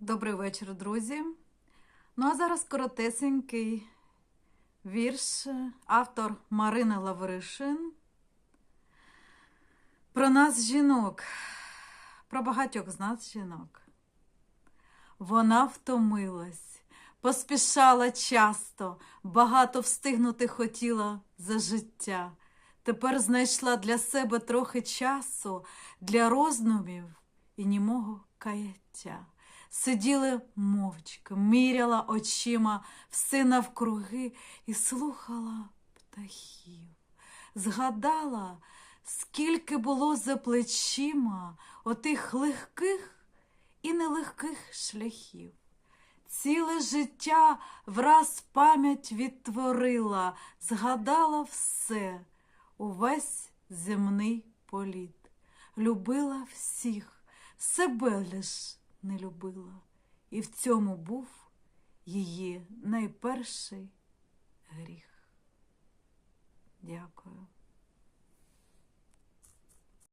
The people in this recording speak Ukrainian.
Добрий вечір, друзі. Ну а зараз коротесенький вірш, автор Марина Лавришин. Про нас жінок, про багатьох з нас жінок. Вона втомилась, поспішала часто, багато встигнути хотіла за життя. Тепер знайшла для себе трохи часу для роздумів і німого каяття. Сиділи мовчки, міряла очима все навкруги і слухала птахів. Згадала, скільки було за плечима отих легких і нелегких шляхів. Ціле життя враз пам'ять відтворила, згадала все, увесь земний політ. Любила всіх, себе лиш не любила, і в цьому був її найперший гріх. Дякую.